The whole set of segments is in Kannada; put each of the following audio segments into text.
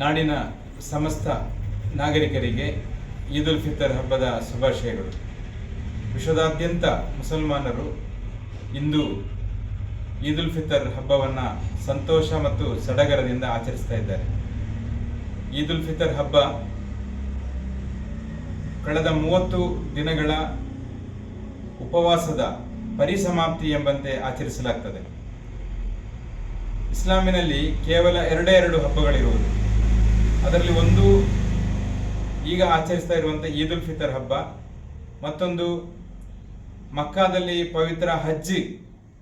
ನಾಡಿನ ಸಮಸ್ತ ನಾಗರಿಕರಿಗೆ ಈದ್ ಉಲ್ ಫಿತರ್ ಹಬ್ಬದ ಶುಭಾಶಯಗಳು. ವಿಶ್ವದಾದ್ಯಂತ ಮುಸಲ್ಮಾನರು ಇಂದು ಈದ್ ಉಲ್ ಫಿತರ್ ಹಬ್ಬವನ್ನು ಸಂತೋಷ ಮತ್ತು ಸಡಗರದಿಂದ ಆಚರಿಸ್ತಾ ಇದ್ದಾರೆ. ಈದ್ ಉಲ್ ಫಿತರ್ ಹಬ್ಬ ಕಳೆದ ಮೂವತ್ತು ದಿನಗಳ ಉಪವಾಸದ ಪರಿಸಮಾಪ್ತಿ ಎಂಬಂತೆ ಆಚರಿಸಲಾಗ್ತದೆ. ಇಸ್ಲಾಮಿನಲ್ಲಿ ಕೇವಲ ಎರಡೇ ಎರಡು ಹಬ್ಬಗಳಿರುವುದು. ಅದರಲ್ಲಿ ಒಂದು ಈಗ ಆಚರಿಸ್ತಾ ಇರುವಂಥ ಈದ್ ಉಲ್ ಫಿತರ್ ಹಬ್ಬ, ಮತ್ತೊಂದು ಮಕ್ಕಾದಲ್ಲಿ ಪವಿತ್ರ ಹಜ್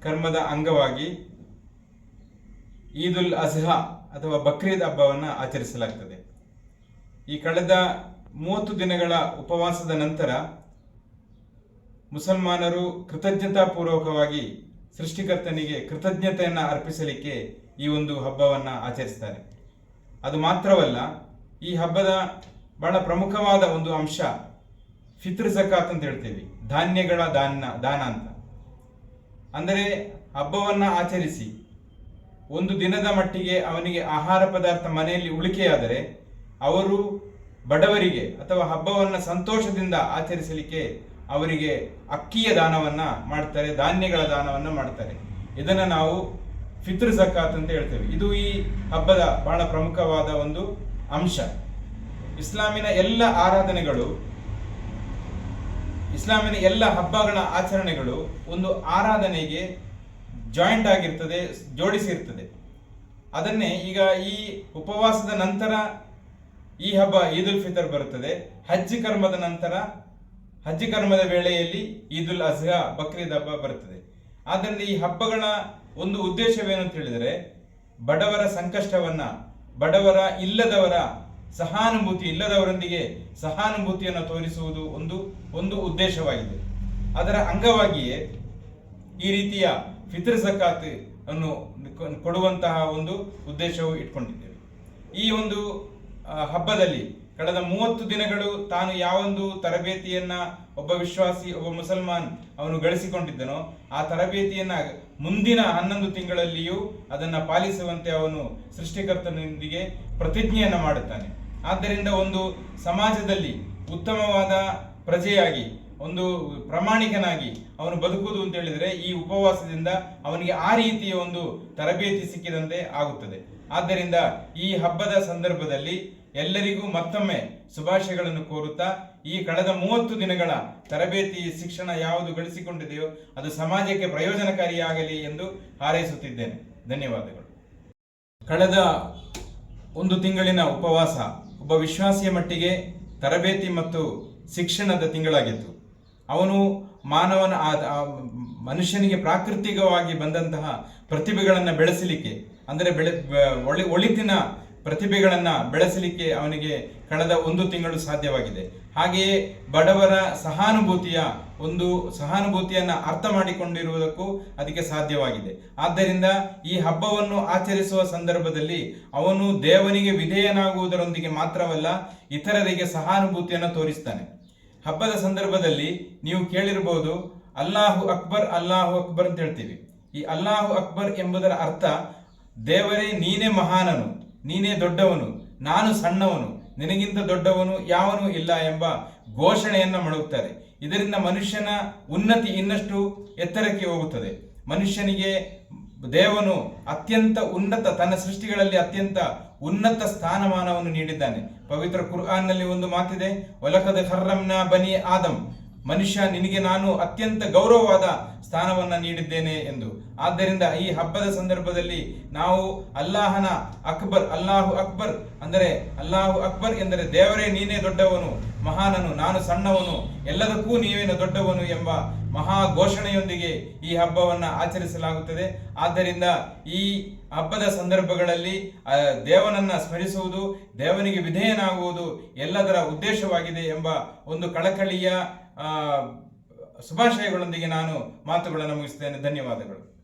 ಕರ್ಮದ ಅಂಗವಾಗಿ ಈದ್ ಉಲ್ ಅಜ್ಹಾ ಅಥವಾ ಬಕ್ರೀದ್ ಹಬ್ಬವನ್ನು ಆಚರಿಸಲಾಗ್ತದೆ. ಈ ಕಳೆದ ಮೂವತ್ತು ದಿನಗಳ ಉಪವಾಸದ ನಂತರ ಮುಸಲ್ಮಾನರು ಕೃತಜ್ಞತಾಪೂರ್ವಕವಾಗಿ ಸೃಷ್ಟಿಕರ್ತನಿಗೆ ಕೃತಜ್ಞತೆಯನ್ನು ಅರ್ಪಿಸಲಿಕ್ಕೆ ಈ ಒಂದು ಹಬ್ಬವನ್ನು ಆಚರಿಸ್ತಾರೆ. ಅದು ಮಾತ್ರವಲ್ಲ, ಈ ಹಬ್ಬದ ಬಹಳ ಪ್ರಮುಖವಾದ ಒಂದು ಅಂಶ ಫಿತ್ರ್ ಜಕಾತ್ ಅಂತ ಹೇಳ್ತೇವೆ. ಧಾನ್ಯಗಳ ದಾನ ದಾನ ಅಂತ. ಅಂದರೆ ಹಬ್ಬವನ್ನು ಆಚರಿಸಿ, ಒಂದು ದಿನದ ಮಟ್ಟಿಗೆ ಅವನಿಗೆ ಆಹಾರ ಪದಾರ್ಥ ಮನೆಯಲ್ಲಿ ಉಳಿಕೆಯಾದರೆ ಅವರು ಬಡವರಿಗೆ ಅಥವಾ ಹಬ್ಬವನ್ನು ಸಂತೋಷದಿಂದ ಆಚರಿಸಲಿಕ್ಕೆ ಅವರಿಗೆ ಅಕ್ಕಿಯ ದಾನವನ್ನು ಮಾಡ್ತಾರೆ, ಧಾನ್ಯಗಳ ದಾನವನ್ನು ಮಾಡ್ತಾರೆ. ಇದನ್ನು ನಾವು ಫಿತ್ರ್ ಜಕಾತ್ ಅಂತ ಹೇಳ್ತೇವೆ. ಇದು ಈ ಹಬ್ಬದ ಬಹಳ ಪ್ರಮುಖವಾದ ಒಂದು ಅಂಶ. ಇಸ್ಲಾಮಿನ ಎಲ್ಲ ಆರಾಧನೆಗಳು, ಇಸ್ಲಾಮಿನ ಎಲ್ಲ ಹಬ್ಬಗಳ ಆಚರಣೆಗಳು ಒಂದು ಆರಾಧನೆಗೆ ಜಾಯಿಂಟ್ ಆಗಿರ್ತದೆ, ಜೋಡಿಸಿರ್ತದೆ. ಅದನ್ನೇ ಈಗ ಈ ಉಪವಾಸದ ನಂತರ ಈ ಹಬ್ಬ ಈದ್ ಉಲ್ ಫಿತರ್ ಬರುತ್ತದೆ. ಹಜ್ ಕರ್ಮದ ನಂತರ, ಹಜ್ ಕರ್ಮದ ವೇಳೆಯಲ್ಲಿ ಈದ್ ಉಲ್ ಅಜ್ಹಾ, ಬಕ್ರೀದ್ ಹಬ್ಬ ಬರುತ್ತದೆ. ಆದ್ದರಿಂದ ಈ ಹಬ್ಬಗಳ ಒಂದು ಉದ್ದೇಶವೇನು ಅಂತ ಹೇಳಿದರೆ, ಬಡವರ ಸಂಕಷ್ಟವನ್ನ, ಬಡವರ ಇಲ್ಲದವರ ಸಹಾನುಭೂತಿ, ಇಲ್ಲದವರೊಂದಿಗೆ ಸಹಾನುಭೂತಿಯನ್ನು ತೋರಿಸುವುದು ಒಂದು ಒಂದು ಉದ್ದೇಶವಾಗಿದೆ. ಅದರ ಅಂಗವಾಗಿಯೇ ಈ ರೀತಿಯ ಫಿತ್ರ ಜಕಾತ್ ಅನ್ನು ಕೊಡುವಂತಹ ಒಂದು ಉದ್ದೇಶವು ಇಟ್ಕೊಂಡಿದ್ದೇವೆ. ಈ ಒಂದು ಹಬ್ಬದಲ್ಲಿ ಕಳೆದ ಮೂವತ್ತು ದಿನಗಳು ತಾನು ಯಾವೊಂದು ತರಬೇತಿಯನ್ನ ಒಬ್ಬ ವಿಶ್ವಾಸಿ, ಒಬ್ಬ ಮುಸಲ್ಮಾನ್ ಅವನು ಗಳಿಸಿಕೊಂಡಿದ್ದನೋ, ಆ ತರಬೇತಿಯನ್ನ ಮುಂದಿನ ಹನ್ನೊಂದು ತಿಂಗಳಲ್ಲಿಯೂ ಅದನ್ನ ಪಾಲಿಸುವಂತೆ ಅವನು ಸೃಷ್ಟಿಕರ್ತನೊಂದಿಗೆ ಪ್ರತಿಜ್ಞೆಯನ್ನ ಮಾಡುತ್ತಾನೆ. ಆದ್ದರಿಂದ ಒಂದು ಸಮಾಜದಲ್ಲಿ ಉತ್ತಮವಾದ ಪ್ರಜೆಯಾಗಿ, ಒಂದು ಪ್ರಾಮಾಣಿಕನಾಗಿ ಅವನು ಬದುಕುವುದು ಅಂತ ಹೇಳಿದರೆ ಈ ಉಪವಾಸದಿಂದ ಅವನಿಗೆ ಆ ರೀತಿಯ ಒಂದು ತರಬೇತಿ ಸಿಕ್ಕಿದಂತೆ ಆಗುತ್ತದೆ. ಆದ್ದರಿಂದ ಈ ಹಬ್ಬದ ಸಂದರ್ಭದಲ್ಲಿ ಎಲ್ಲರಿಗೂ ಮತ್ತೊಮ್ಮೆ ಶುಭಾಶಯಗಳನ್ನು ಕೋರುತ್ತಾ ಈ ಕಳೆದ ಮೂವತ್ತು ದಿನಗಳ ತರಬೇತಿ ಶಿಕ್ಷಣ ಯಾವುದು ಗಳಿಸಿಕೊಂಡಿದೆಯೋ ಅದು ಸಮಾಜಕ್ಕೆ ಪ್ರಯೋಜನಕಾರಿಯಾಗಲಿ ಎಂದು ಹಾರೈಸುತ್ತಿದ್ದೇನೆ. ಧನ್ಯವಾದಗಳು. ಕಳೆದ ಒಂದು ತಿಂಗಳಿನ ಉಪವಾಸ ಒಬ್ಬ ವಿಶ್ವಾಸಿಯ ಮಟ್ಟಿಗೆ ತರಬೇತಿ ಮತ್ತು ಶಿಕ್ಷಣದ ತಿಂಗಳಾಗಿತ್ತು. ಅವನು ಮಾನವನ ಮನುಷ್ಯನಿಗೆ ಪ್ರಾಕೃತಿಕವಾಗಿ ಬಂದಂತಹ ಪ್ರತಿಭೆಗಳನ್ನು ಬೆಳೆಸಲಿಕ್ಕೆ, ಅಂದರೆ ಬೆಳೆ ಒಳಿ, ಒಳಿತಿನ ಪ್ರತಿಭೆಗಳನ್ನು ಬೆಳೆಸಲಿಕ್ಕೆ ಅವನಿಗೆ ಕಳೆದ ಒಂದು ತಿಂಗಳು ಸಾಧ್ಯವಾಗಿದೆ. ಹಾಗೆಯೇ ಬಡವರ ಸಹಾನುಭೂತಿಯ ಒಂದು ಸಹಾನುಭೂತಿಯನ್ನು ಅರ್ಥ ಮಾಡಿಕೊಂಡಿರುವುದಕ್ಕೂ ಅದಕ್ಕೆ ಸಾಧ್ಯವಾಗಿದೆ. ಆದ್ದರಿಂದ ಈ ಹಬ್ಬವನ್ನು ಆಚರಿಸುವ ಸಂದರ್ಭದಲ್ಲಿ ಅವನು ದೇವನಿಗೆ ವಿಧೇಯನಾಗುವುದರೊಂದಿಗೆ ಮಾತ್ರವಲ್ಲ, ಇತರರಿಗೆ ಸಹಾನುಭೂತಿಯನ್ನು ತೋರಿಸ್ತಾನೆ. ಹಬ್ಬದ ಸಂದರ್ಭದಲ್ಲಿ ನೀವು ಕೇಳಿರಬಹುದು ಅಲ್ಲಾಹು ಅಕ್ಬರ್ ಅಲ್ಲಾಹು ಅಕ್ಬರ್ ಅಂತ ಹೇಳ್ತೀವಿ. ಈ ಅಲ್ಲಾಹು ಅಕ್ಬರ್ ಎಂಬುದರ ಅರ್ಥ, ದೇವರೇ ನೀನೇ ಮಹಾನನು, ನೀನೇ ದೊಡ್ಡವನು, ನಾನು ಸಣ್ಣವನು, ನಿನಗಿಂತ ದೊಡ್ಡವನು ಯಾವನೂ ಇಲ್ಲ ಎಂಬ ಘೋಷಣೆಯನ್ನು ಮಾಡುತ್ತಾರೆ. ಇದರಿಂದ ಮನುಷ್ಯನ ಉನ್ನತಿ ಇನ್ನಷ್ಟು ಎತ್ತರಕ್ಕೆ ಹೋಗುತ್ತದೆ. ಮನುಷ್ಯನಿಗೆ ದೇವನು ಅತ್ಯಂತ ಉನ್ನತ, ತನ್ನ ಸೃಷ್ಟಿಗಳಲ್ಲಿ ಅತ್ಯಂತ ಉನ್ನತ ಸ್ಥಾನಮಾನವನ್ನು ನೀಡಿದ್ದಾನೆ. ಪವಿತ್ರ ಕುರ್ಆನ್ನಲ್ಲಿ ಒಂದು ಮಾತಿದೆ ಒಲಕದ ಖರ್ರಂನ ಬನಿ ಆದಂ ಮನುಷ್ಯ ನಿನಗೆ ನಾನು ಅತ್ಯಂತ ಗೌರವವಾದ ಸ್ಥಾನವನ್ನ ನೀಡಿದ್ದೇನೆ ಎಂದು. ಆದ್ದರಿಂದ ಈ ಹಬ್ಬದ ಸಂದರ್ಭದಲ್ಲಿ ನಾವು ಅಲ್ಲಾಹನ ಅಕ್ಬರ್, ಅಲ್ಲಾಹು ಅಕ್ಬರ್, ಅಂದರೆ ಅಲ್ಲಾಹು ಅಕ್ಬರ್ ಎಂದರೆ ದೇವರೇ, ನೀನೇ ದೊಡ್ಡವನು, ಮಹಾನನು, ನಾನು ಸಣ್ಣವನು, ಎಲ್ಲದಕ್ಕೂ ನೀವೇನು ದೊಡ್ಡವನು ಎಂಬ ಮಹಾ ಘೋಷಣೆಯೊಂದಿಗೆ ಈ ಹಬ್ಬವನ್ನ ಆಚರಿಸಲಾಗುತ್ತದೆ. ಆದ್ದರಿಂದ ಈ ಹಬ್ಬದ ಸಂದರ್ಭಗಳಲ್ಲಿ ದೇವನನ್ನ ಸ್ಮರಿಸುವುದು, ದೇವನಿಗೆ ವಿಧೇಯನಾಗುವುದು ಎಲ್ಲದರ ಉದ್ದೇಶವಾಗಿದೆ ಎಂಬ ಒಂದು ಕಳಕಳಿಯ ಶುಭಾಶಯಗಳೊಂದಿಗೆ ನಾನು ಮಾತುಗಳನ್ನು ಮುಗಿಸ್ತೇನೆ ಧನ್ಯವಾದಗಳು.